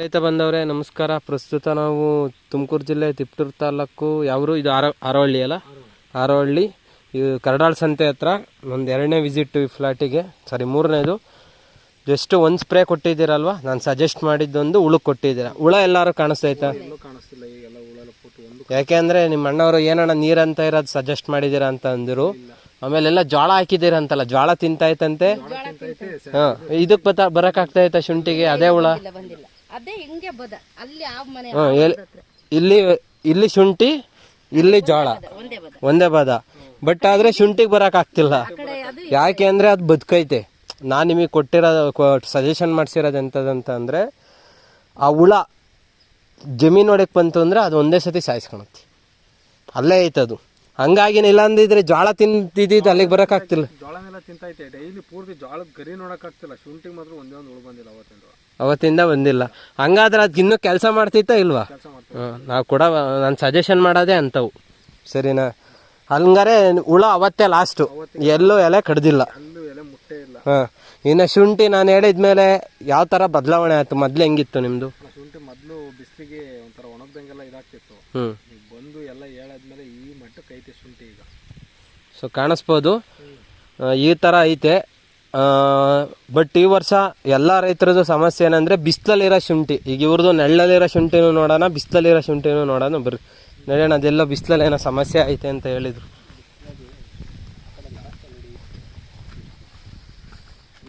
ರೈತ ಬಂದವರೇ ನಮಸ್ಕಾರ. ಪ್ರಸ್ತುತ ನಾವು ತುಮಕೂರು ಜಿಲ್ಲೆ ತಿಪ್ಟೂರು ತಾಲೂಕು ಯಾವರು? ಇದು ಆರ ಆರೋಹಳ್ಳಿ ಅಲ್ಲ? ಆರೋಹಳ್ಳಿ ಇದು ಕರಡಾಳ್ ಸಂತೆ ಹತ್ರ ಒಂದು ಎರಡನೇ ವಿಸಿಟ್ ಈ ಫ್ಲ್ಯಾಟಿಗೆ ಸಾರಿ ಮೂರನೇದು. ಜಸ್ಟ್ ಒಂದು ಸ್ಪ್ರೇ ಕೊಟ್ಟಿದ್ದೀರಲ್ವಾ? ನಾನು ಸಜೆಸ್ಟ್ ಮಾಡಿದ್ದೊಂದು ಹುಳು ಕೊಟ್ಟಿದ್ದೀರ. ಹುಳ ಎಲ್ಲರೂ ಕಾಣಿಸ್ತೈತಾ ಯಾಕೆ ಅಂದರೆ ನಿಮ್ಮ ಅಣ್ಣವರು ಏನಣ್ಣ ನೀರಂತ ಇರೋದು ಸಜೆಸ್ಟ್ ಮಾಡಿದ್ದೀರಾ ಅಂತ ಅಂದರು. ಆಮೇಲೆಲ್ಲ ಜೋಳ ಹಾಕಿದ್ದೀರಾ ಅಂತಲ್ಲ ಜೋಳ ತಿಂತಾಯ್ತಂತೆ ಹಾಂ ಇದಕ್ಕೆ ಬತ್ತ ಬರೋಕ್ಕಾಗ್ತಾಯ್ತಾ ಶುಂಠಿಗೆ? ಅದೇ ಹುಳ? ಅದೇ ಹಿಂಗೆ ಬದ ಅಲ್ಲಿ ಆ ಮನೆ ಎಲ್- ಇಲ್ಲಿ ಇಲ್ಲಿ ಶುಂಠಿ ಇಲ್ಲಿ ಜೋಳ ಒಂದೇ ಬದ ಒಂದೇ ಬಟ್ ಆದ್ರೆ ಶುಂಠಿಗೆ ಬರಕ್ ಆಗ್ತಿಲ್ಲ. ಕಡೆ ಅದು ಯಾಕೆ ಅಂದ್ರೆ ಅದು ಬದುಕೈತೆ. ನಾನು ನಿಮಗೆ ಕೊಟ್ಟಿರೋ ಸಜೆಷನ್ ಮಾಡಿಸಿರೋದು ಎಂಥದಂತ ಅಂದ್ರೆ ಆ ಹುಳ ಜಮೀನು ನೋಡಕ್ಕೆ ಬಂತು ಅಂದ್ರೆ ಅದು ಒಂದೇ ಸತಿ ಸಾಯಿಸ್ಕೊಳತ್ತೆ. ಅಲ್ಲೇ ಐತದು. ಅದು ಹಂಗಾಗಿ ಇಲ್ಲ ಅಂದಿದ್ರೆ ಜೋಳ ತಿಂತಿದ್ದು ಅಲ್ಲಿಗೆ ಬರಕ್ ಆಗ್ತಿಲ್ಲ. ಜೋಳನೆಲ್ಲ ತಿಂತೈತೆ ಡೈಲಿ ಪೂರ್ತಿ ಜೋಳದ ಗರಿ ನೋಡಕ್ ಆಗ್ತಿಲ್ಲ ಶುಂಠಿಗೆ ಮಾತ್ರ ಒಂದೇ ಒಂದು ಉಳು ಬಂದಿಲ್ಲ ಅವತ್ತಿಂದ. ಅವತ್ತಿಂದ ಬಂದಿಲ್ಲ. ಹಂಗಾದ್ರೆ ಅದಕ್ಕೆ ಇನ್ನೂ ಕೆಲಸ ಮಾಡ್ತಿತ್ತ ಇಲ್ವಾ? ಕೆಲಸ ಮಾಡ್ತೀವಿ ನಾವು ಕೂಡ ನಾನು ಸಜೆಷನ್ ಮಾಡೋದೇ ಅಂಥವು ಸರಿನಾ? ಹಂಗಾರೆ ಹುಳ ಅವತ್ತೇ ಲಾಸ್ಟು ಎಲ್ಲೂ ಎಲೆ ಕಡ್ದಿಲ್ಲ. ಅಲ್ಲೂ ಎಲೆ ಮುಟ್ಟೆ ಇಲ್ಲ. ಹಾಂ ಇನ್ನು ಶುಂಠಿ ನಾನು ಹೇಳಿದ್ಮೇಲೆ ಯಾವ ಥರ ಬದಲಾವಣೆ ಆಯ್ತು? ಮೊದಲು ಹೆಂಗಿತ್ತು ನಿಮ್ಮದು ಆ ಶುಂಠಿ ಮೊದಲು ಬಿಸಿಲಿಗೆ ಒಂಥರ ಒಣಗ್ದಂಗೆಲ್ಲ ಇದಾಗ್ತಿತ್ತು. ಹ್ಞೂ ಈಗ ಬಂದು ಎಲ್ಲ ಹೇಳಾದ್ಮೇಲೆ ಈ ಮಟ್ಟಕ್ಕೆ ಐತೆ ಶುಂಠಿ ಈಗ ಸೊ ಕಾಣಿಸ್ಬೋದು. ಈ ಥರ ಐತೆ. ಬಟ್ ಈ ವರ್ಷ ಎಲ್ಲ ರೈತರದ್ದು ಸಮಸ್ಯೆ ಏನಂದರೆ ಬಿಸಿಲಲ್ಲಿರೋ ಶುಂಠಿ. ಈಗ ಇವ್ರದ್ದು ನೆಳ್ಳಲ್ಲಿರೋ ಶುಂಠಿನೂ ನೋಡೋಣ, ಬಿಸಿಲಲ್ಲಿರೋ ಶುಂಠಿನೂ ನೋಡೋಣ ಬರ್ರಿ ನಡೆಯೋಣ ಅದೆಲ್ಲ ಬಿಸಿಲಲ್ಲಿ ಏನೋ ಸಮಸ್ಯೆ ಐತೆ ಅಂತ ಹೇಳಿದರು.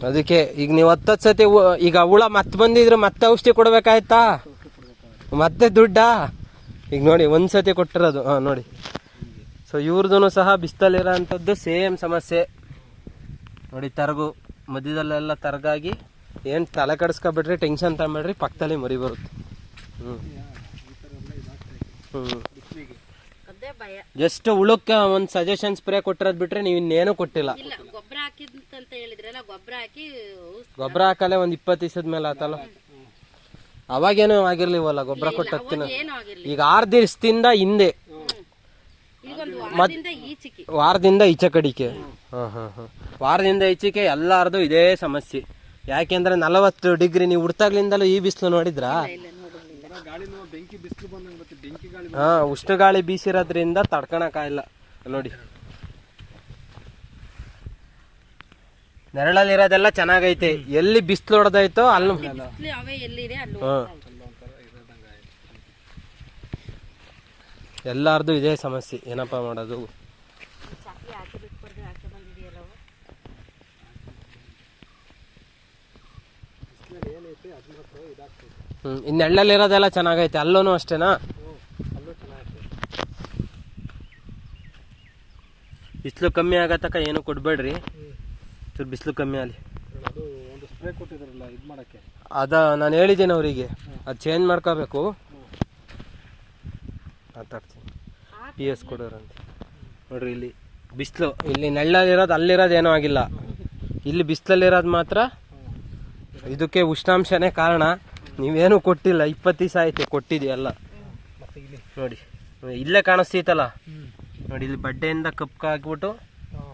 ಅದಕ್ಕೆ ಈಗ ನೀವು ಹತ್ತತ್ತು ಸತಿ ಈಗ ಹುಳ ಮತ್ತೆ ಬಂದಿದ್ರೆ ಮತ್ತೆ ಔಷಧಿ ಕೊಡಬೇಕಾಯ್ತಾ? ಮತ್ತೆ ದುಡ್ಡಾ? ಈಗ ನೋಡಿ ಒಂದು ಸತಿ ಕೊಟ್ಟಿರೋದು. ಹಾಂ ನೋಡಿ. ಸೊ ಇವ್ರದ್ದು ಸಹ ಬಿಸ್ತಲಿರೋ ಅಂಥದ್ದು ಸೇಮ್ ಸಮಸ್ಯೆ. ನೋಡಿ ತರಗು ಮಧ್ಯದಲ್ಲೆಲ್ಲ ತರಗಾಗಿ ಏನು ತಲೆ ಕಡಿಸ್ಕೊಬಿಡ್ರಿ ಟೆನ್ಷನ್ ತಗೊಂಬಿಡ್ರಿ ಪಕ್ಕದಲ್ಲಿ ಮರಿ ಬರುತ್ತೆ. ಹ್ಞೂ ಹ್ಞೂ ಜಸ್ಟ್ ಉಳುಕ್ಕೆ ಒಂದು ಸಜೆಷನ್ ಸ್ಪ್ರೇ ಕೊಟ್ಟಿರೋದು ಬಿಟ್ರೆ ನೀವು ಇನ್ನೇನು ಕೊಟ್ಟಿಲ್ಲ. ಗೊಬ್ಬರ ಹಾಕಿದಂತ ಹೇಳಿದ್ರಲ್ಲ ಗೊಬ್ಬರ ಹಾಕಿ ಗೊಬ್ಬರ ಹಾಕಲೆ ಒಂದು ಇಪ್ಪತ್ತು ದಿವಸದ ಮೇಲೆ ಆತಲ್ಲ. ಅವಾಗೇನು ಆಗಿರ್ಲಿವಲ್ಲ ಗೊಬ್ಬರ ಕೊಟ್ಟಿನ ಹತ್ತಿನ ಈಗ ಆರು ದಿವಸದಿಂದ ಹಿಂದೆ. ಒಂದು ವಾರದಿಂದ ಈಚೆ ಕಡಿಕೆ. ಹಾಂ ಹಾಂ ಹಾಂ. ವಾರದಿಂದ ಈಚೆಗೆ ಎಲ್ಲಾರ್ದು ಇದೇ ಸಮಸ್ಯೆ. ಯಾಕೆಂದ್ರೆ ನಲವತ್ತು ಡಿಗ್ರಿ ನೀವು ಹುಡ್ತಾಗ್ಲಿಂದಲೂ ಈ ಬಿಸಿಲು ನೋಡಿದ್ರಾ? ಇಲ್ಲ ನೋಡಿರ್ಲಿಲ್ಲ ಗಾಳಿ ಬೆಂಕಿ ಬಿಸಿಲು ಬಂದಂಗೆ ಮತ್ತೆ ಗಾಳಿ ಹಾ ಉಷ್ಣ ಗಾಳಿ ಬೀಸಿರೋದ್ರಿಂದ ತಡ್ಕೊಳಕಾಯಿಲ್ಲ ನೋಡಿ. ನೆರಳಲ್ಲಿರೋದೆಲ್ಲ ಚೆನ್ನಾಗೈತೆ. ಎಲ್ಲಿ ಬಿಸಿಲು ಹೊಡೆದೈತೋ ಅಲ್ಲಿ ಬಿಸ್ಲು ಅವೇ ಎಲ್ಲಿದೆ ಅಲ್ಲಿ ಹಾ ಎಲ್ಲಾರ್ದು ಇದೇ ಸಮಸ್ಯೆ. ಏನಪ್ಪ ಮಾಡೋದು? ಹ್ಞೂ ಇನ್ನು ಎಳ್ಳಲ್ಲಿರೋದೆಲ್ಲ ಚೆನ್ನಾಗೈತೆ. ಅಲ್ಲೂ ಅಷ್ಟೇನಾ? ಬಿಸಿಲು ಕಮ್ಮಿ ಆಗೋ ತನಕ ಏನು ಕೊಡ್ಬೇಡ್ರಿ. ಚೂರು ಬಿಸಿಲು ಕಮ್ಮಿ ಆಗಲಿ. ಅದ ನಾನು ಹೇಳಿದ್ದೇನೆ ಅವರಿಗೆ. ಅದು ಚೇಂಜ್ ಮಾಡ್ಕೋಬೇಕು. ಮಾತಾಡ್ತೀನಿ. ಪಿ ಎಸ್ ಕೊಡೋರಂತೆ. ನೋಡ್ರಿ ಇಲ್ಲಿ ಬಿಸಿಲು, ಇಲ್ಲಿ ನೆಳ್ಳಲ್ಲಿರೋದು ಅಲ್ಲಿರೋದು ಏನೂ ಆಗಿಲ್ಲ. ಇಲ್ಲಿ ಬಿಸಿಲಲ್ಲಿರೋದು ಮಾತ್ರ ಇದಕ್ಕೆ ಉಷ್ಣಾಂಶನೇ ಕಾರಣ. ನೀವೇನು ಕೊಟ್ಟಿಲ್ಲ, ಇಪ್ಪತ್ತು ದಿವಸ ಆಯ್ತು ಕೊಟ್ಟಿದೆಯಲ್ಲ ನೋಡಿ, ಇಲ್ಲೇ ಕಾಣಿಸ್ತೈತಲ್ಲ ನೋಡಿ, ಇಲ್ಲಿ ಬಡ್ಡೆಯಿಂದ ಕಪ್ಪು ಹಾಕ್ಬಿಟ್ಟು ಹಾಂ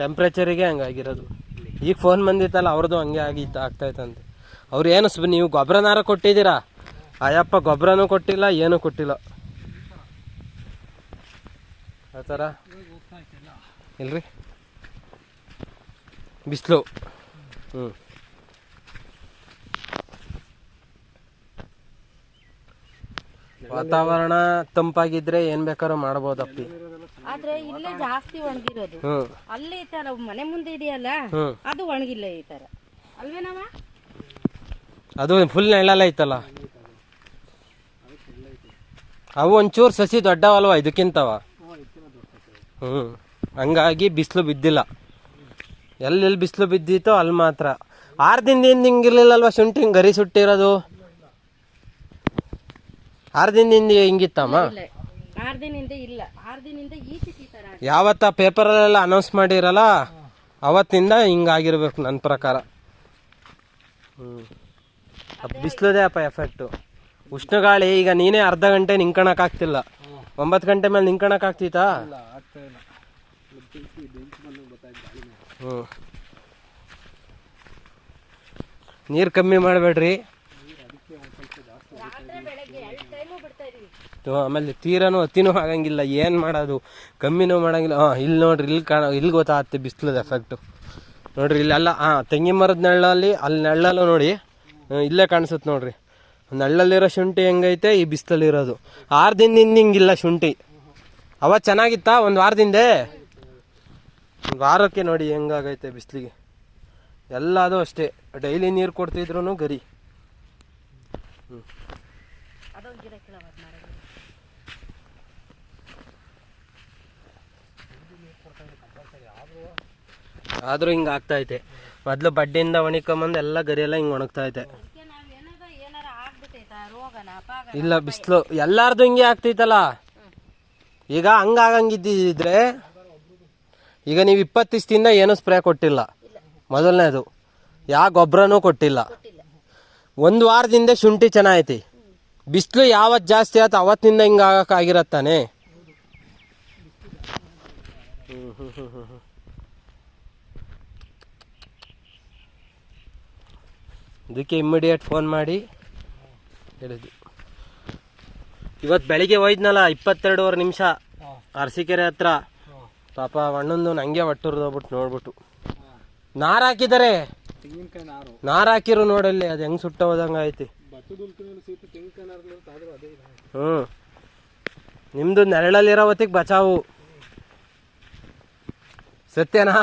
ಟೆಂಪ್ರೇಚರಿಗೆ ಹಂಗಾಗಿರೋದು ಈಗ ಫೋನ್ ಬಂದಿತ್ತಲ್ಲ, ಅವ್ರದ್ದು ಹಂಗೆ ಆಗಿತ್ತು ಆಗ್ತಾಯ್ತಂತೆ ಅವ್ರು ಏನು ನೀವು ಗೊಬ್ಬರನಾರ ಕೊಟ್ಟಿದ್ದೀರಾ? ಅಯ್ಯಪ್ಪ ಗೊಬ್ಬರನೂ ಕೊಟ್ಟಿಲ್ಲ, ಏನೂ ಕೊಟ್ಟಿಲ್ಲ. ಆ ಥರ? ಇಲ್ರಿ? ಬಿಸಿಲು. ಹ್ಞೂ ವಾತಾವರಣ ತಂಪಾಗಿದ್ರೆ ಏನ್ ಬೇಕಾದ್ರೂ ಮಾಡಬಹುದಪ್ಪಿ ಆದ್ರೆ ಇಲ್ಲೇ ಜಾಸ್ತಿ ಒಣಗಿರೋದು. ಅಲ್ಲಿ ಈ ತರ ಮನೆ ಮುಂದೆ ಇದೆಯಲ್ಲ ಅದು ಒಣಗಿಲ್ಲ ಈ ತರ ಅಲ್ವೇನವ ಅದು ಫುಲ್ ನೆಳಲ್ಲ ಐತಲ್ಲ. ಅವು ಒಂಚೂರು ಸಸಿ ದೊಡ್ಡವಲ್ವ ಇದಕ್ಕಿಂತವ? ಹ್ಞೂ ಹಂಗಾಗಿ ಬಿಸಿಲು ಬಿದ್ದಿಲ್ಲ. ಎಲ್ಲೆಲ್ಲಿ ಬಿಸಿಲು ಬಿದ್ದಿತ್ತೋ ಅಲ್ಲಿ ಮಾತ್ರ. ಆರು ದಿನದಿಂದ ಹಿಂಗಿರ್ಲಿಲ್ಲಲ್ವ ಶುಂಠಿ ಹಿಂಗೆ ಗರಿ ಸುಟ್ಟಿರೋದು? ಆರು ದಿನದಿಂದ ಹಿಂಗಿತ್ತಮ್ಮ? ಯಾವತ್ತ ಪೇಪರಲ್ಲೆಲ್ಲ ಅನೌನ್ಸ್ ಮಾಡಿರಲ್ಲ ಅವತ್ತಿಂದ ಹಿಂಗಾಗಿರ್ಬೇಕು ನನ್ನ ಪ್ರಕಾರ. ಹ್ಞೂ ಬಿಸಿಲದೇ ಅಪ್ಪ ಎಫೆಕ್ಟು ಉಷ್ಣಗಾಳಿ ಈಗ ನೀನೇ ಅರ್ಧ ಗಂಟೆ ನಿಂತ್ಕೊಳಕ್ಕಾಗ್ತಿಲ್ಲ ಒಂಬತ್ತು ಗಂಟೆ ಮೇಲೆ ನಿಂಕಣಕ್ ಇಲ್ಲ ಆಗ್ತಾ ಇಲ್ಲ. ಬೆಂಕಿ ಬೆಂಕಿ ಬಂದು ಗೊತ್ತಾಯ್ತು ಗಾಳಿ ಮೇಲೆ. ಹ್ಞೂ ನೀರು ಕಮ್ಮಿ ಮಾಡಬೇಡ್ರಿ. ಆಮೇಲೆ ತೀರನೂ ಅತಿನೂ ಆಗಂಗಿಲ್ಲ. ಏನು ಮಾಡೋದು? ಕಮ್ಮಿನೂ ಮಾಡಂಗಿಲ್ಲ. ಹಾಂ ಇಲ್ಲಿ ನೋಡ್ರಿ ಇಲ್ಲಿ ಕಾಣ ಇಲ್ಲಿ ಗೊತ್ತಾಗುತ್ತೆ ಬಿಸಿಲದ ಎಫೆಕ್ಟ್ ನೋಡ್ರಿ ಇಲ್ಲೆಲ್ಲ ಹಾಂ ತೆಂಗಿನ ಮರದ ನೆಳ್ಳಲ್ಲಿ ಅಲ್ಲಿ ನೆಳ್ಳಲ್ಲೂ ನೋಡಿ ಇಲ್ಲೇ ಕಾಣಿಸುತ್ತೆ ನೋಡ್ರಿ. ನೆಳ್ಳಲ್ಲಿರೋ ಶುಂಠಿ ಹೆಂಗೈತೆ ಈ ಬಿಸಿಲಲ್ಲಿರೋದು. ಆರು ದಿನದಿಂದ ಹಿಂಗಿಲ್ಲ ಶುಂಠಿ. ಅವ ಚೆನ್ನಾಗಿತ್ತಾ? ಒಂದು ವಾರದಿಂದೆ? ಒಂದು ವಾರಕ್ಕೆ ನೋಡಿ ಹೆಂಗಾಗೈತೆ ಬಿಸಿಲಿಗೆ. ಎಲ್ಲದೂ ಅಷ್ಟೇ. ಡೈಲಿ ನೀರು ಕೊಡ್ತಿದ್ರು ಗರಿ. ಹ್ಞೂ ಆದರೂ ಹಿಂಗೆ ಆಗ್ತೈತೆ ಮೊದಲು ಬಡ್ಡಿಯಿಂದ ಒಣಕೊಂಬಂದು ಎಲ್ಲ ಗರಿ ಎಲ್ಲ ಹಿಂಗೆ ಒಣಗ್ತೈತೆ ಅದಕ್ಕೆ ನಾವು ಏನಾರ ಏನಾರ ಆಗ್ಬಿಟ್ಟೈತಾ ರೋಗನ ಪಾಗನ ಇಲ್ಲ ಬಿಸಿಲು. ಎಲ್ಲಾರ್ದು ಹಿಂಗೆ ಆಗ್ತೈತಲ್ಲ? ಈಗ ಹಂಗಾಗಂಗಿದ್ದಿದ್ರೆ ಈಗ ನೀವು ಇಪ್ಪತ್ತಿಸ್ತಿಂದ ಏನು ಏನೂ ಸ್ಪ್ರೇ ಕೊಟ್ಟಿಲ್ಲ. ಮೊದಲನೇದು. ಯಾವ ಗೊಬ್ಬರನೂ ಕೊಟ್ಟಿಲ್ಲ. ಒಂದು ವಾರದಿಂದ ಶುಂಠಿ ಚೆನ್ನಾಗೈತಿ. ಬಿಸಿಲು ಯಾವತ್ತು ಜಾಸ್ತಿ ಆಯ್ತು ಅವತ್ತಿನಿಂದ ಹಿಂಗೆ ಆಗಕ್ಕಾಗಿರತ್ತಾನೆ. ಇದಕ್ಕೆ ಇಮ್ಮಿಡಿಯೇಟ್ ಫೋನ್ ಮಾಡಿ. ಹೇಳಿದ್ವಿ. ಇವತ್ತು ಬೆಳಿಗ್ಗೆ ಹೋಯ್ದ್ನಲ್ಲ ಇಪ್ಪತ್ತೆರಡೂವರೆ ನಿಮಿಷ. ಅರಸಿಕೆರೆ ಹತ್ರ. ಪಾಪ ಅಣ್ಣಂದು ನಂಗೆ ಹೋಗ್ಬಿಟ್ಟು ನೋಡ್ಬಿಟ್ಟು. ನಾರು ಹಾಕಿದ್ದಾರೆ ನಾರು ಹಾಕಿರು ನೋಡಲ್ಲಿ ಅದು ಹೆಂಗೆ ಸುಟ್ಟ ಹೋದಂಗೆ ಐತಿ ಹ್ಞೂ ನಿಮ್ಮದು ನೆರಳಲ್ಲಿರೋ ಹೊತ್ತಿಗೆ ಬಚಾವು. ಸತ್ಯನಾ?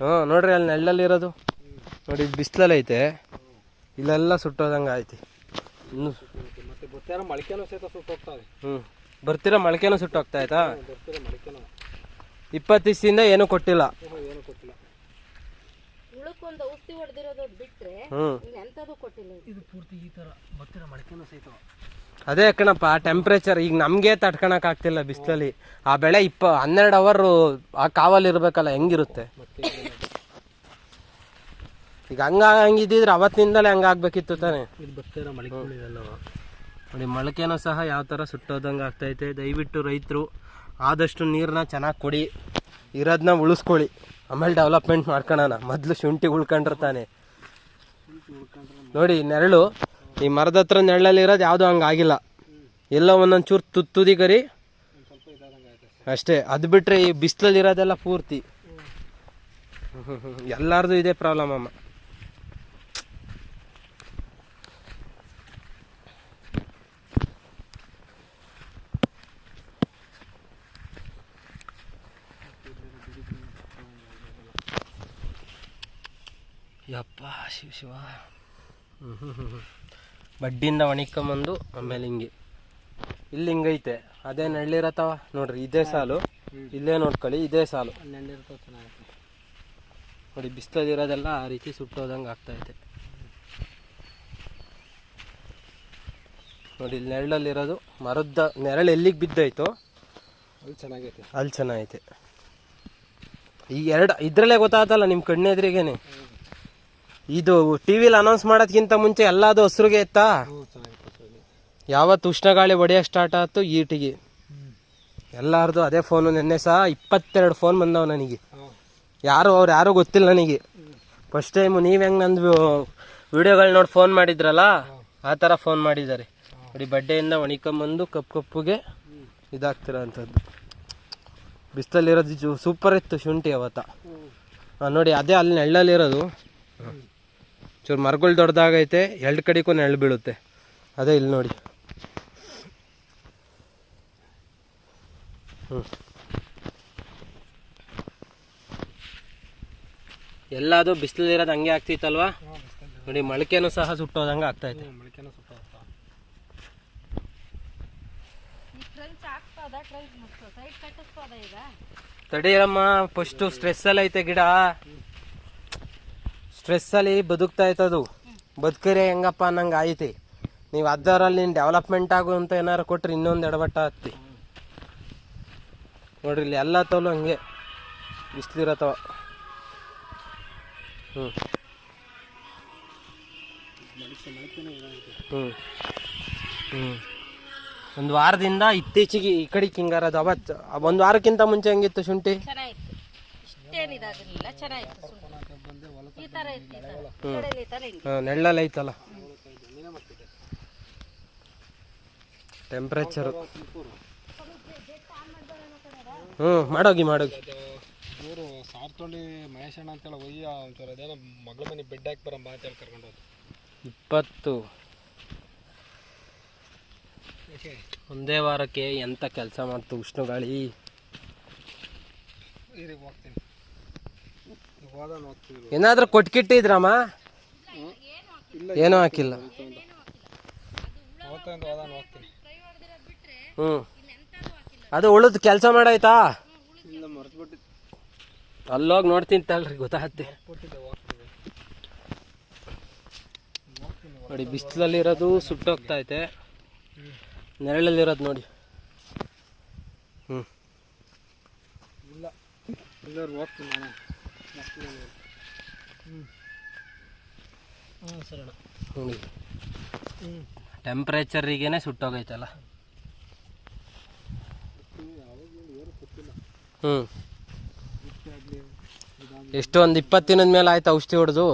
ಹ್ಞೂ ನೋಡ್ರಿ ಅಲ್ಲಿ ನೆಳ್ಳಲ್ಲಿರೋದು ನೋಡಿ ಬಿಸಿಲಲ್ಲಿ ಐತೆ. ಇಲ್ಲೆಲ್ಲ ಸುಟ್ಟೋದಂಗೆ ಆಯ್ತು. ಇನ್ನು ಮತ್ತೆ ಬರ್ತೀರ? ಮಳಕೆನೂ ಸಹಿತ ಸುಟ್ಟು ಹೋಗ್ತಾವೆ ಹ್ಞೂ. ಬರ್ತಿರೋ? ಮೊಳಕೆನೂ ಸುಟ್ಟೋಗ್ತಾ ಆಯ್ತಾ? ಬರ್ತಿರೋ? ಮಳಕೆನೂ ಇಪ್ಪತ್ತು ದಿವಸದಿಂದ ಏನೂ ಕೊಟ್ಟಿಲ್ಲ. ಏನು ಕೊಟ್ಟಿಲ್ಲ. ಉಳುಕೊಂದು ಔಷಧಿ ಹೊಡೆದಿರೋದು ಬಿಟ್ರೆ ಹ್ಞೂ. ಎಂಥದ್ದು ಕೊಟ್ಟಿಲ್ಲ ಇದು. ಪೂರ್ತಿ ಈ ಥರ. ಬರ್ತಿರೋ? ಮೊಳಕೆನೂ ಸಹಿತ. ಅದೇ ಕಣಪ್ಪ ಟೆಂಪ್ರೇಚರ್ ಈಗ ನಮಗೆ ತಡ್ಕೊಳಕ್ ಆಗ್ತಿಲ್ಲ ಬಿಸಿಲಲ್ಲಿ. ಆ ಬೆಳೆ ಇಪ್ಪ ಹನ್ನೆರಡು ಅವರ್ ಆ ಕಾವಲ್ ಇರ್ಬೇಕಲ್ಲ ಹೆಂಗಿರುತ್ತೆ? ಈಗ ಹಂಗ ಹಂಗಿದ್ದಿದ್ರೆ ಅವತ್ತಿನಿಂದಲೇ ಹಂಗಾಗ್ಬೇಕಿತ್ತು ತಾನೆ. ಇದು ಬರ್ತಿರೋ ನೋಡಿ ಮೊಳಕೆನೂ ಸಹ ಯಾವ ಥರ ಸುಟ್ಟೋದಂಗೆ ಆಗ್ತೈತೆ. ದಯವಿಟ್ಟು ರೈತರು ಆದಷ್ಟು ನೀರನ್ನ ಚೆನ್ನಾಗಿ ಕೊಡಿ ಇರೋದನ್ನ ಉಳಿಸ್ಕೊಳ್ಳಿ. ಆಮೇಲೆ ಡೆವಲಪ್ಮೆಂಟ್ ಮಾಡ್ಕೊಳೋಣ. ಮೊದ್ಲು ಶುಂಠಿ ಉಳ್ಕೊಂಡಿರ್ತಾನೆ ನೋಡಿ ನೆರಳು ಈ ಮರದ ಹತ್ರ ನೆರಳಲ್ಲಿರೋದು ಯಾವುದೂ ಹಂಗೆ ಆಗಿಲ್ಲ. ಎಲ್ಲ ಒಂದೊಂದು ಚೂರು ತುತ್ತುದಿ ಕರಿ. ಅಷ್ಟೇ ಅದು ಬಿಟ್ಟರೆ ಈ ಬಿಸಿಲಲ್ಲಿ ಇರೋದೆಲ್ಲ ಪೂರ್ತಿ. ಎಲ್ಲಾರ್ದು ಇದೇ ಪ್ರಾಬ್ಲಮ್ ಅಮ್ಮ. ಯಪ್ಪ ಶಿವ ಶಿವ. ಹ್ಮ್ ಹ್ಞೂ ಹ್ಞೂ ಹ್ಮ್. ಬಡ್ಡಿಯಿಂದ ಒಣಿಕೊಂಬಂದು ಆಮೇಲೆ ಹಿಂಗೆ. ಇಲ್ಲಿ ಹಿಂಗೈತೆ ಅದೇ ನಳ್ಳಿರತ್ತವ ನೋಡ್ರಿ ಇದೇ ಸಾಲು. ಇಲ್ಲೇ ನೋಡ್ಕೊಳ್ಳಿ ಇದೇ ಸಾಲು. ನೋಡಿ ಬಿಸಿಲಲ್ಲಿರೋದೆಲ್ಲ ಆ ರೀತಿ ಸುಟ್ಟೋದಂಗೆ ಆಗ್ತೈತೆ ನೋಡಿ ಇಲ್ಲಿ ನೆರಳಲ್ಲಿರೋದು ಮರದ ನೆರಳು ಎಲ್ಲಿಗೆ ಬಿದ್ದಾಯ್ತು? ಅಲ್ಲಿ ಚೆನ್ನಾಗೈತೆ. ಅಲ್ಲಿ ಚೆನ್ನಾಗೈತೆ. ಈ ಎರಡು ಇದ್ರಲ್ಲೇ ಗೊತ್ತಾಗ್ತಲ್ಲ ನಿಮ್ಮ ಕಣ್ಣೆದ್ರಿಗೇನೆ? ಇದು ಟಿ ವಿಲಿ ಅನೌನ್ಸ್ ಮಾಡೋದ್ಕಿಂತ ಮುಂಚೆ ಎಲ್ಲದು ಹಸ್ರಿಗೆ ಇತ್ತಾ? ಯಾವತ್ತು ಉಷ್ಣ ಗಾಳಿ ಹೊಡೆಯೋಕೆ ಸ್ಟಾರ್ಟ್ ಆಯ್ತು ಈಟಿಗೆ. ಎಲ್ಲಾರ್ದು ಅದೇ ಫೋನು ನಿನ್ನೆ ಸಹ ಇಪ್ಪತ್ತೆರಡು ಫೋನ್ ಬಂದವು ನನಗೆ. ಯಾರು ಅವ್ರು ಯಾರೂ ಗೊತ್ತಿಲ್ಲ ನನಗೆ. ಫಸ್ಟ್ ಟೈಮು ನೀವು ಹೆಂಗೆ ನಂದು ವಿಡಿಯೋಗಳು ನೋಡಿ ಫೋನ್ ಮಾಡಿದ್ರಲ್ಲ ಆ ಥರ ಫೋನ್ ಮಾಡಿದ್ದಾರೆ. ನೋಡಿ ಬಡ್ಡೆಯಿಂದ ಒಣಿಕೊಂಬಂದು ಕಪ್ಪು ಕಪ್ಪುಗೆ ಇದಾಗ್ತಿರೋ ಅಂಥದ್ದು. ಬಿಸಿಲಲ್ಲಿರೋದು ಸೂಪರ್ ಇತ್ತು ಶುಂಠಿ ಅವತ್ತ. ನೋಡಿ ಅದೇ ಅಲ್ಲಿ ನೆಳ್ಳಲ್ಲಿರೋದು. ಚೂರು ಮರಗಳು ದೊಡ್ಡದಾಗೈತೆ ಎರಡು ಕಡೆಗೂ ನೆರಳು ಬೀಳುತ್ತೆ. ಅದೇ ಇಲ್ಲಿ ನೋಡಿ. ಹ್ಞೂ ಎಲ್ಲದು ಬಿಸಿಲಿರೋದು ಹಂಗೆ ಆಗ್ತಿತ್ತಲ್ವಾ? ನೋಡಿ ಮೊಳಕೆನೂ ಸಹ ಸುಟ್ಟೋದಂಗೆ ಆಗ್ತೈತೆ ತಡೀರಮ್ಮ ಫಸ್ಟು ಸ್ಟ್ರೆಸ್ಸಲ್ಲಿ ಐತೆ ಗಿಡ. ಸ್ಟ್ರೆಸ್ಸಲ್ಲಿ ಬದುಕ್ತಾ ಇತ್ತದು ಬದುಕರೆ ಹೆಂಗಪ್ಪ ಅನ್ನಂಗೆ ಆಯ್ತಿ. ನೀವು ಅದರಲ್ಲಿ ಡೆವಲಪ್ಮೆಂಟ್ ಆಗು ಅಂತ ಏನಾರು ಕೊಟ್ರೆ ಇನ್ನೊಂದು ಎಡವಟ್ಟ ಹತ್ತಿ ನೋಡ್ರಿ, ಇಲ್ಲಿ ಎಲ್ಲ ತೋಲು ಹಂಗೆ. ಬಿಸಿಲಿರತ್ತವ. ಹ್ಞೂ ಹ್ಞೂ ಹ್ಞೂ ಒಂದು ವಾರದಿಂದ ಇತ್ತೀಚೆಗೆ ಈ ಕಡೆ ಹಿಂಗಾರದು ಅವತ್ತು ಒಂದು ವಾರಕ್ಕಿಂತ ಮುಂಚೆ ಹೆಂಗಿತ್ತು ಶುಂಠಿ? ಚೆನ್ನಾಗಿತ್ತು. ನೆಳ್ಳಲ್ಲಿ ಐತಲ್ಲ. ಟೆಂಪ್ರೇಚರು ಹ್ಞೂ ಮಾಡೋಗಿ ಮಾಡೋಗಿ. ಇವರು ಸಾರ್ತೊಂಡಿ ಮಹೇಶಣ್ಣ ಅಂತೇಳಿ ಒಯ್ಯ ಒಂಚೂರು ಅದೇನೋ ಮಗಳ ಮನೆ ಬೆಡ್ ಹಾಕಿ ಬರಮ್ಮ ಅಂತ ಹೇಳಿ ಕರ್ಕೊಂಡು ಹೋದ್ರು. ಇಪ್ಪತ್ತು. ಒಂದೇ ವಾರಕ್ಕೆ ಎಂತ ಕೆಲಸ ಮಾಡ್ತು ಉಷ್ಣು ಗಾಳಿ ಹೋಗ್ತೀನಿ. ಏನಾದ್ರೂ ಕೊಟ್ಕಿಟ್ಟಿದ್ರಮ್ಮ? ಏನೂ ಹಾಕಿಲ್ಲ. ಹ್ಞೂ ಅದು ಉಳಿದು ಕೆಲಸ ಮಾಡಾಯ್ತಾ? ಅಲ್ಲೋಗಿ ನೋಡ್ತೀನಿ ತಲ್ರಿ, ಗೊತ್ತಾಗತ್ತೆ. ನೋಡಿ, ಬಿಸಿಲಲ್ಲಿರೋದು ಸುಟ್ಟೋಗ್ತೈತೆ. ನೆರಳಲ್ಲಿರೋದು ನೋಡಿ. ಹ್ಞೂ ಇಲ್ಲ. ಟೆಂಪ್ರೇಚರಿಗೇನೆ ಸುಟ್ಟೋಗೈತಲ್ಲ. ಹ್ಞೂ ಎಷ್ಟು ಒಂದು ಇಪ್ಪತ್ತು ದಿನದ ಮೇಲೆ ಆಯ್ತು ಔಷಧಿ ಹೊಡೆದು?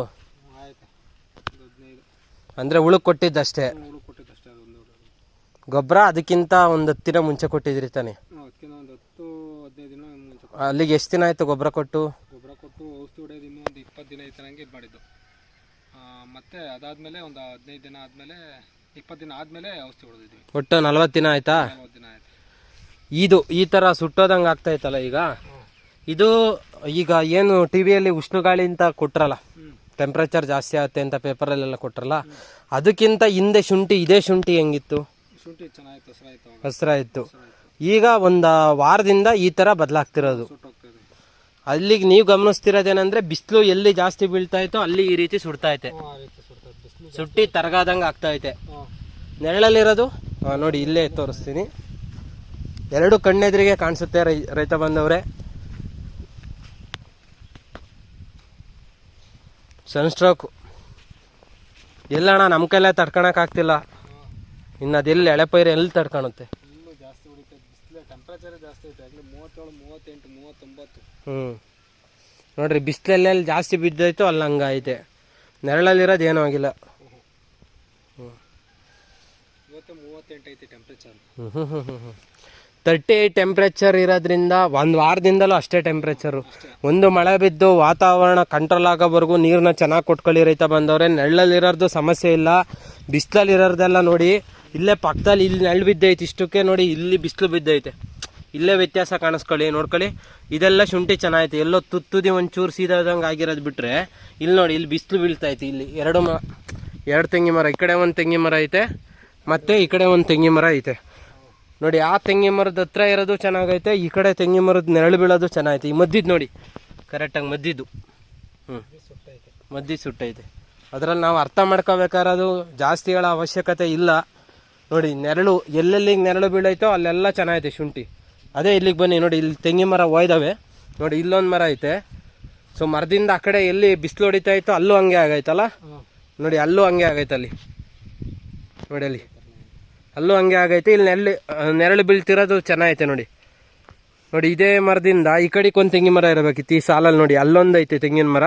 ಅಂದರೆ ಉಳುಕ್ ಕೊಟ್ಟಿದ್ದಷ್ಟೇ. ಹುಡುಗ ಕೊಟ್ಟಿದ್ದು ಅಷ್ಟೇ ಗೊಬ್ಬರ ಅದಕ್ಕಿಂತ ಒಂದು ಹತ್ತು ದಿನ ಮುಂಚೆ ಕೊಟ್ಟಿದ್ರಿ ತಾನೆ ಅಲ್ಲಿಗೆ ಎಷ್ಟು ದಿನ ಆಯ್ತು ಗೊಬ್ಬರ ಕೊಟ್ಟು? ಹೊಡೆಯೋದು ಇನ್ನೂ ಒಂದು ಇಪ್ಪತ್ತು ದಿನ ಐತೆ ಹಂಗೆ ಇದು ಮಾಡಿದ್ದು ಮತ್ತೆ ಅದಾದಮೇಲೆ ಒಂದು ಹದಿನೈದು ದಿನ ಆದಮೇಲೆ ಇಪ್ಪತ್ತು ದಿನ ಆದಮೇಲೆ ಔಷಧಿ ಹೊಡೆದಿದ್ವಿ. ಒಟ್ಟು ನಲ್ವತ್ತು ದಿನ ಆಯ್ತಾ? ನಲ್ವತ್ತು ದಿನ ಆಯ್ತು. ಇದು ಈ ಥರ ಸುಟ್ಟೋದಂಗೆ ಆಗ್ತಾ ಇತ್ತಲ್ಲ ಈಗ? ಇದು ಈಗ ಏನು ಟಿ ವಿಯಲ್ಲಿ ಉಷ್ಣಗಾಳಿ ಅಂತ ಕೊಟ್ರಲ್ಲ ಟೆಂಪ್ರೇಚರ್ ಜಾಸ್ತಿ ಆಗುತ್ತೆ ಅಂತ ಪೇಪರಲ್ಲೆಲ್ಲ ಕೊಟ್ರಲ್ಲ ಅದಕ್ಕಿಂತ ಹಿಂದೆ ಶುಂಠಿ ಇದೇ ಶುಂಠಿ ಹೆಂಗಿತ್ತು? ಶುಂಠಿ ಚೆನ್ನಾಗಿತ್ತು ಹಸ್ರಾಯ್ತು ಈಗ ಒಂದು ವಾರದಿಂದ ಈ ಥರ ಬದಲಾಗ್ತಿರೋದು. ಅಲ್ಲಿಗೆ ನೀವು ಗಮನಿಸ್ತಿರೋದೇನಂದ್ರೆ ಬಿಸಿಲು ಎಲ್ಲಿ ಜಾಸ್ತಿ ಬೀಳ್ತಾ ಇತ್ತೋ ಅಲ್ಲಿ ಈ ರೀತಿ ಸುಡ್ತಾ ಐತೆ ಸುಟ್ಟಿ ತರಗಾದಂಗೆ ಆಗ್ತಾ ಐತೆ ನೆರಳಲ್ಲಿರೋದು? ನೋಡಿ ಇಲ್ಲೇ ತೋರಿಸ್ತೀನಿ. ಎರಡು ಕಣ್ಣೆದುರಿಗೆ ಕಾಣಿಸುತ್ತೆ ರೈ ರೈತ ಬಂದವರೇ. ಸನ್ಸ್ಟ್ರೋಕು. ಎಲ್ಲಣ್ಣ ನಮ್ಮ ಕೈಲೇ ತಡ್ಕೊಳಕ್ ಆಗ್ತಿಲ್ಲ ಇನ್ನು ಅದೆಲ್ಲಿ ಎಳೆಪೈರು ಎಲ್ಲಿ ತಡ್ಕೊಳುತ್ತೆ ಜಾಸ್ತಿ ಹೊಡಿತೈತೆ ಬಿಸಿಲು ಟೆಂಪರೇಚರ್ ಜಾಸ್ತಿ ಐತೆ. ಆಗಲಿ ಮೂವತ್ತೇಳು ಮೂವತ್ತೆಂಟು ಮೂವತ್ತೊಂಬತ್ತು. ಹ್ಞೂ ನೋಡ್ರಿ ಬಿಸಿಲೆಲ್ಲೆಲ್ಲಿ ಜಾಸ್ತಿ ಬಿದ್ದೈತೋ ಅಲ್ಲಿ ಹಂಗೈತೆ ನೆರಳಲ್ಲಿರೋದು ಏನೂ ಆಗಿಲ್ಲ. ಇವತ್ತು ಮೂವತ್ತೆಂಟು ಐತೆ ಟೆಂಪ್ರೇಚರ್ ತರ್ಟಿ ಟೆಂಪ್ರೇಚರ್ ಇರೋದ್ರಿಂದ ಒಂದು ವಾರದಿಂದಲೂ ಅಷ್ಟೇ ಟೆಂಪ್ರೇಚರು ಒಂದು ಮಳೆ ಬಿದ್ದು ವಾತಾವರಣ ಕಂಟ್ರೋಲ್ ಆಗೋವರೆಗೂ ನೀರನ್ನ ಚೆನ್ನಾಗಿ ಕೊಟ್ಕೊಳ್ಳಿ ರೈತ ಬಂದವ್ರೆ. ನೆರಳಲ್ಲಿರೋದು ಸಮಸ್ಯೆ ಇಲ್ಲ. ಬಿಸಿಲಲ್ಲಿರೋದೆಲ್ಲ ನೋಡಿ ಇಲ್ಲೇ ಪಕ್ಕದಲ್ಲಿ ಇಲ್ಲಿ ನೆರಳು ಬಿದ್ದೈತೆ, ಇಷ್ಟಕ್ಕೆ ನೋಡಿ ಇಲ್ಲಿ ಬಿಸಿಲು ಬಿದ್ದೈತೆ. ಇಲ್ಲೇ ವ್ಯತ್ಯಾಸ ಕಾಣಿಸ್ಕೊಳ್ಳಿ, ನೋಡ್ಕೊಳ್ಳಿ. ಇದೆಲ್ಲ ಶುಂಠಿ ಚೆನ್ನಾಗೈತೆ. ಎಲ್ಲೋ ತುತ್ತುದಿ ಒಂಚೂರು ಸೀದಾದಂಗೆ ಆಗಿರೋದು ಬಿಟ್ಟರೆ ಇಲ್ಲಿ ನೋಡಿ, ಇಲ್ಲಿ ಬಿಸಿಲು ಬೀಳ್ತೈತೆ ಇಲ್ಲಿ. ಎರಡು ಮ, ಎರಡು ತೆಂಗಿ ಮರ, ಈ ಕಡೆ ಒಂದು ತೆಂಗಿ ಮರ ಐತೆ, ಮತ್ತು ಈ ಕಡೆ ಒಂದು ತೆಂಗಿ ಮರ ಐತೆ. ನೋಡಿ, ಆ ತೆಂಗಿ ಮರದ ಹತ್ರ ಇರೋದು ಚೆನ್ನಾಗೈತೆ, ಈ ಕಡೆ ತೆಂಗಿ ಮರದ ನೆರಳು ಬೀಳೋದು ಚೆನ್ನಾಗೈತೆ. ಈ ಮದ್ದಿದ್ದು ನೋಡಿ ಕರೆಕ್ಟಾಗಿ ಮದ್ದಿದ್ದು. ಹ್ಞೂ ಸುಟ್ಟೈತೆ ಮದ್ದಿ ಸುಟ್ಟೈತೆ. ಅದರಲ್ಲಿ ನಾವು ಅರ್ಥ ಮಾಡ್ಕೋಬೇಕಾದ್ರೂ ಜಾಸ್ತಿಗಳ ಅವಶ್ಯಕತೆ ಇಲ್ಲ. ನೋಡಿ, ನೆರಳು ಎಲ್ಲೆಲ್ಲಿಗೆ ನೆರಳು ಬೀಳೈತೋ ಅಲ್ಲೆಲ್ಲ ಚೆನ್ನಾಗೈತೆ ಶುಂಠಿ. ಅದೇ ಇಲ್ಲಿಗೆ ಬನ್ನಿ, ನೋಡಿ, ಇಲ್ಲಿ ತೆಂಗಿನ ಮರ ಒಯ್ದಾವೆ. ನೋಡಿ, ಇಲ್ಲೊಂದು ಮರ ಐತೆ. ಸೊ ಮರದಿಂದ ಆ ಕಡೆ ಎಲ್ಲಿ ಬಿಸಿಲು ಹೊಡಿತಾ ಇತ್ತು ಅಲ್ಲೂ ಹಂಗೆ ಆಗೈತಲ್ಲ? ನೋಡಿ, ಅಲ್ಲೂ ಹಂಗೆ ಆಗೈತೆ ಅಲ್ಲಿ. ನೋಡಿ, ಅಲ್ಲಿ. ಅಲ್ಲೂ ಹಂಗೆ ಆಗೈತೆ. ಇಲ್ಲಿ ನೆರಳು ನೆರಳು ಬೀಳ್ತಿರೋದು ಚೆನ್ನಾಗೈತೆ ನೋಡಿ. ನೋಡಿ, ಇದೇ ಮರದಿಂದ ಈ ಕಡೆಗೆ ಒಂದು ತೆಂಗಿನ ಮರ ಇರಬೇಕಿತ್ತು. ಈ ಸಾಲಲ್ಲಿ ನೋಡಿ ಅಲ್ಲೊಂದು ಐತೆ ತೆಂಗಿನ ಮರ.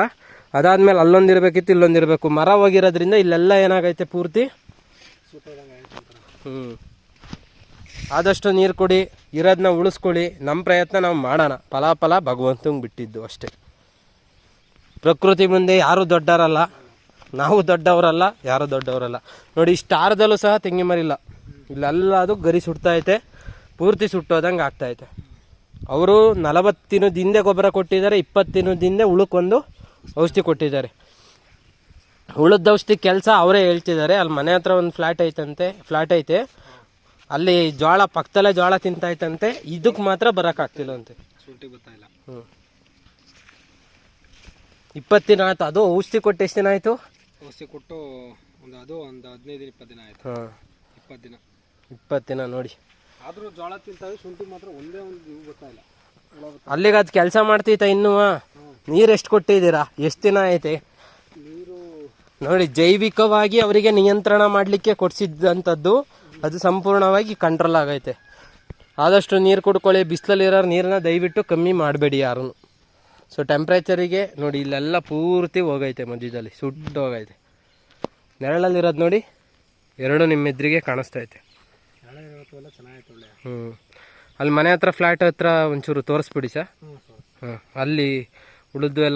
ಅದಾದ್ಮೇಲೆ ಅಲ್ಲೊಂದು ಇರಬೇಕಿತ್ತು ಇಲ್ಲೊಂದು ಇರಬೇಕು ಮರ ಹೋಗಿರೋದ್ರಿಂದ ಇಲ್ಲೆಲ್ಲ ಏನಾಗೈತೆ ಪೂರ್ತಿ? ಆದಷ್ಟು ನೀರು ಕೊಡಿ ಇರೋದನ್ನ ಉಳಿಸ್ಕೊಳ್ಳಿ. ನಮ್ಮ ಪ್ರಯತ್ನ ನಾವು ಮಾಡೋಣ. ಫಲಾಫಲ ಭಗವಂತಂಗೆ ಬಿಟ್ಟಿದ್ದು ಅಷ್ಟೇ. ಪ್ರಕೃತಿ ಮುಂದೆ ಯಾರೂ ದೊಡ್ಡವರಲ್ಲ, ನಾವು ದೊಡ್ಡವರಲ್ಲ, ಯಾರೂ ದೊಡ್ಡವರಲ್ಲ. ನೋಡಿ ಇಷ್ಟು ಆರದಲ್ಲೂ ಸಹ ತೆಂಗಿ ಮರಿಲ್ಲ ಇಲ್ಲೆಲ್ಲ ಅದು ಗರಿ ಸುಡ್ತಾ ಐತೆ, ಪೂರ್ತಿ ಸುಟ್ಟೋದಂಗೆ ಆಗ್ತೈತೆ ಅವರು ನಲವತ್ತಿನ ಹಿಂದೆ ಗೊಬ್ಬರ ಕೊಟ್ಟಿದ್ದಾರೆ ಇಪ್ಪತ್ತಿನ ದಿನದ ಹಿಂದೆ ಉಳುಕೊಂದು ಔಷಧಿ ಕೊಟ್ಟಿದ್ದಾರೆ. ಉಳಿದ ಔಷಧಿ ಕೆಲಸ ಅವರೇ ಹೇಳ್ತಿದ್ದಾರೆ. ಅಲ್ಲಿ ಮನೆ ಹತ್ರ ಒಂದು ಫ್ಲ್ಯಾಟ್ ಐತಂತೆ ಫ್ಲ್ಯಾಟ್ ಐತೆ. ಅಲ್ಲಿ ಜೋಳ ಪಕ್ಕದಲ್ಲೇ ಜೋಳ ತಿಂತಾಯ್ತಂತೆ. ಇದಕ್ಕೆ ಮಾತ್ರ ಬರೋಕ್ಕಾಗ್ತಿಲ್ಲ ಅಂತೆ ಹ್ಞೂ ಇಪ್ಪತ್ತು ದಿನ ಆಯ್ತು. ಅದು ಔಷಧಿ ಕೊಟ್ಟು ಎಷ್ಟು ದಿನ ಆಯಿತು? ಔಷಧಿ ಕೊಟ್ಟು ಒಂದು ಅದು ಒಂದು ಹದಿನೈದು ದಿನ ಇಪ್ಪತ್ತು ದಿನ ಆಯ್ತು. ಹಾಂ ಇಪ್ಪತ್ತು ದಿನ. ಇಪ್ಪತ್ತು ದಿನ ನೋಡಿ. ಆದರೂ ಜೋಳ ತಿಂತಾವೆ ಶುಂಠಿ ಮಾತ್ರ ಒಂದೇ ಒಂದು ಇವು ಬರ್ತಾ ಅಲ್ಲಿಗೆ ಅದು ಕೆಲಸ ಮಾಡ್ತೈತ ಇನ್ನೂ ನೀರು ಎಷ್ಟು ಕೊಟ್ಟಿದ್ದೀರಾ? ಎಷ್ಟು ದಿನ ಐತೆ ನೋಡಿ ಜೈವಿಕವಾಗಿ ಅವರಿಗೆ ನಿಯಂತ್ರಣ ಮಾಡಲಿಕ್ಕೆ ಕೊಡಿಸಿದ್ದಂಥದ್ದು ಅದು ಸಂಪೂರ್ಣವಾಗಿ ಕಂಟ್ರೋಲ್ ಆಗೈತೆ. ಆದಷ್ಟು ನೀರು ಕುಡ್ಕೊಳ್ಳಿ ಬಿಸಿಲಲ್ಲಿರೋ ನೀರನ್ನ ದಯವಿಟ್ಟು ಕಮ್ಮಿ ಮಾಡಬೇಡಿ ಯಾರೂ ಸೊ ಟೆಂಪ್ರೇಚರಿಗೆ ನೋಡಿ ಇಲ್ಲೆಲ್ಲ ಪೂರ್ತಿ ಹೋಗೈತೆ ಮಧ್ಯದಲ್ಲಿ ಸುಟ್ಟು ಹೋಗೈತೆ. ನೆರಳಲ್ಲಿರೋದು ನೋಡಿ ಎರಡು ನಿಮ್ಮ ಎದುರಿಗೆ ಕಾಣಿಸ್ತೈತೆ ಹ್ಞೂ ಅಲ್ಲಿ ಮನೆ ಹತ್ರ ಫ್ಲ್ಯಾಟ್ ಹತ್ರ ಒಂಚೂರು ತೋರಿಸ್ಬಿಡಿ ಸರ್. ಹಾಂ ಅಲ್ಲಿ ಉಳಿದು ಎಲ್ಲ